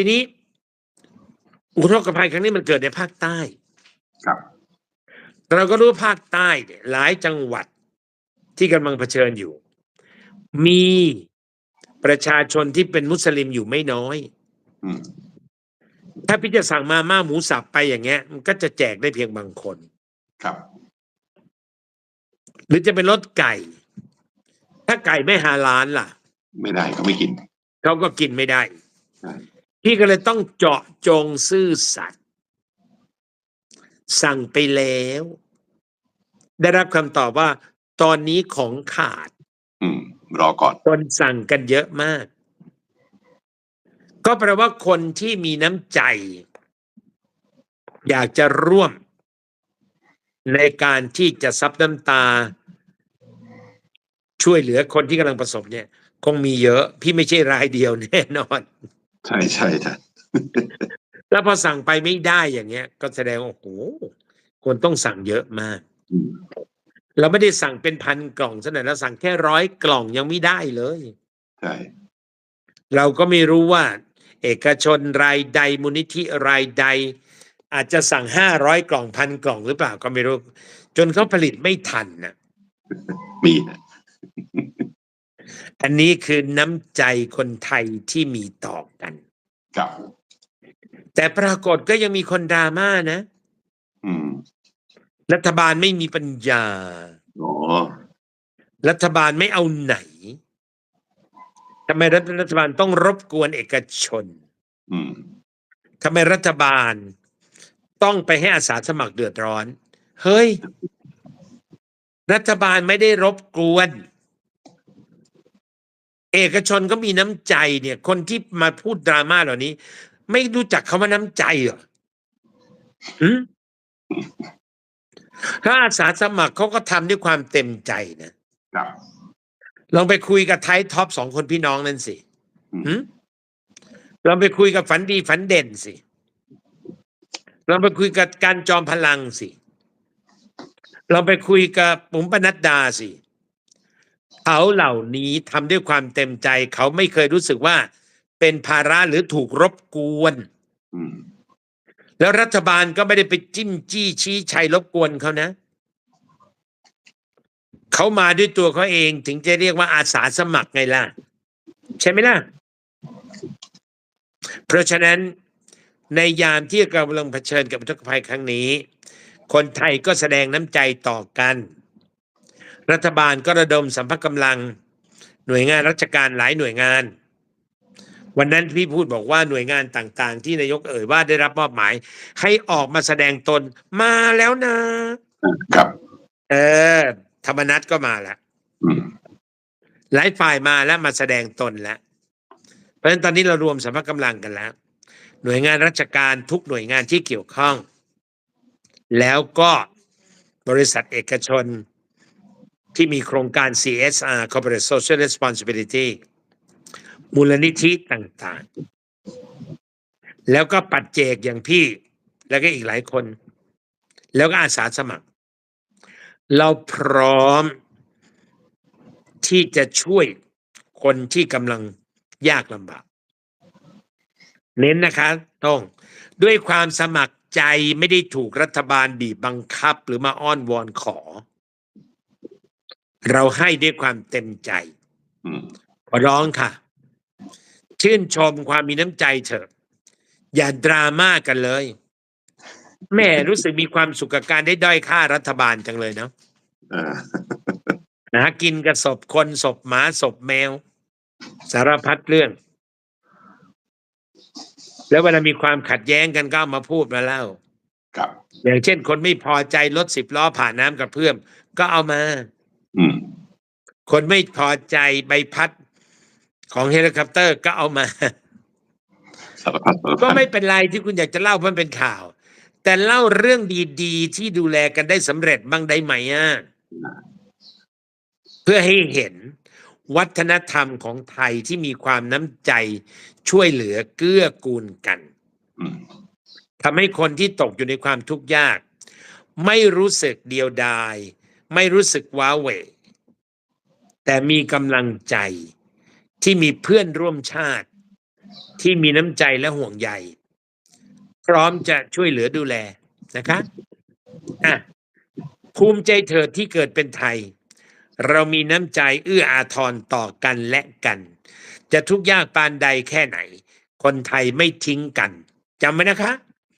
ทีนี้ อุทกภัยครั้งนี้มันเกิดในภาคใต้ ครับ เราก็รู้ว่าภาคใต้เนี่ยหลายจังหวัดที่กำลังเผชิญอยู่ มีประชาชนที่เป็นมุสลิมอยู่ไม่น้อยอืมถ้าพี่จะสั่งมาม่าหมูสับไปอย่างเงี้ย มันก็จะแจกได้เพียงบางคน ครับ หรือจะเป็นรสไก่ ถ้าไก่ไม่ฮาลาลล่ะ ไม่ได้เขาไม่กิน เขาก็กินไม่ได้ใช่ พี่ก็เลยต้องเจาะจงซื่อสัตย์สั่งไปแล้ว ได้รับคำตอบว่า ตอนนี้ของขาด อืม รอก่อนคนสั่งกันเยอะมาก ก็แปลว่าคนที่มีน้ำใจ อยากจะร่วม ในการที่จะซับน้ำตา ช่วยเหลือคนที่กำลังประสบเนี่ย คงมีเยอะ พี่ไม่ใช่รายเดียวแน่นอน ใช่ใช่ใช่แล้วพอสั่งไปไม่ได้อย่างเงี้ย ก็แสดงว่าโอ้โหคนต้องสั่งเยอะมากอืมเราไม่ได้สั่งเป็นพันกล่องซะหน่อยเราสั่งแค่ร้อยกล่องยังไม่ได้เลยใช่เราก็ไม่รู้ว่า เอกชนรายใดมูลนิธิรายใด อาจจะสั่งห้าร้อยกล่องพันกล่องหรือเปล่าก็ไม่รู้ จนเขาผลิตไม่ทันนะมีนะ อันนี้คือน้ำใจคนไทยที่มีต่อกัน ครับ แต่ปรากฏก็ยังมีคนดราม่านะอืมรัฐบาลไม่มีปัญญาอ๋อรัฐบาลไม่เอาไหนทำไมรัฐรัฐบาลต้องรบกวนเอกชนอืมทำไมรัฐบาลต้องไปให้อาสาสมัครเดือดร้อน เฮ้ย รัฐบาลไม่ได้รบกวน เอกชนก็มีน้ำใจเนี่ย คนที่มาพูดดราม่าเหล่านี้ ไม่รู้จักคำว่าน้ำใจเหรอหืมถ้าอาสาสมัครเขาก็ทำด้วยความเต็มใจนะครับลองไปคุยกับไทยท็อปสองคนพี่น้องนั่นสิอืมหืมลองไปคุยกับฝันดีฝันเด่นสิลองไปคุยกับการจอมพลังสิลองไปคุยกับปุ๋มปนัดดาสิ เขาเหล่านี้ทำด้วยความเต็มใจ เขาไม่เคยรู้สึกว่า เป็นภาระหรือถูกรบกวนอืมแล้วรัฐบาลก็ไม่ได้ไปจิ้มจี้ชี้ชัยรบกวนเขานะ เขามาด้วยตัวเขาเองถึงจะเรียกว่าอาสาสมัครไงล่ะ ใช่ไหมล่ะ เพราะฉะนั้นในยามที่กำลังเผชิญกับอุทกภัยครั้งนี้ คนไทยก็แสดงน้ำใจต่อกัน รัฐบาลก็ระดมสัมภกำลัง หน่วยงานราชการหลายหน่วยงาน วันนั้นพี่พูดบอกว่าหน่วยงานต่างๆ ที่นายกเอ่ยว่าได้รับมอบหมาย ให้ออกมาแสดงตนมาแล้วนะ ครับ เออ ธรรมนัตก็มาแล้วอืมหลายฝ่ายมาแล้วมาแสดงตนแล้วเพราะฉะนั้นตอนนี้เรารวมสัมภกำลังกันแล้ว หน่วยงานราชการทุกหน่วยงานที่เกี่ยวข้อง แล้วก็บริษัทเอกชน ที่มีโครงการ CSR Corporate Social Responsibility มูลนิธิต่างๆ แล้วก็ปัจเจกอย่างพี่ แล้วก็อีกหลายคน แล้วก็อาสาสมัคร เราพร้อมที่จะช่วยคนที่กำลังยากลำบาก เน้นนะคะต้องด้วยความสมัครใจไม่ได้ถูกรัฐบาลบีบบังคับหรือมาอ้อนวอนขอ เราให้ด้วยความเต็มใจอืมขอร้องค่ะ ชื่นชมความมีน้ำใจเถอะ อย่าดราม่ากันเลย แม่รู้สึกมีความสุขกับการได้ด้อยค่ารัฐบาลจังเลยเนาะอ่านะกินกับศพคนศพหมาศพแมว สารพัดเรื่อง แล้วเวลามีความขัดแย้งกันก็เอามาพูดมาเล่าครับอย่างเช่นคนไม่พอใจรถสิบล้อผ่านน้ำกับเพื่อมก็เอามาอืม คนไม่พอใจใบพัดของเฮลิคอปเตอร์ก็เอามาสารพัดสารก็พัดไม่เป็นไรที่คุณอยากจะเล่าเพราะมันเป็นข่าว แต่เล่าเรื่องดีๆ ที่ดูแลกันได้สำเร็จบ้างได้ไหมอะเพื่อให้เห็นวัฒนธรรมของไทยที่มีความน้ำใจช่วยเหลือเกื้อกูลกันอืมทำให้คนที่ตกอยู่ในความทุกข์ยาก ไม่รู้สึกเดียวดาย ไม่รู้สึกว้าเหว แต่มีกำลังใจที่มีเพื่อนร่วมชาติ ที่มีน้ำใจและห่วงใยพร้อมจะช่วยเหลือดูแลนะคะอะภูมิใจเถิดที่เกิดเป็นไทย เรามีน้ำใจเอื้ออาทรต่อกันและกัน จะทุกข์ยากปานใดแค่ไหน คนไทยไม่ทิ้งกันจำไว้นะคะ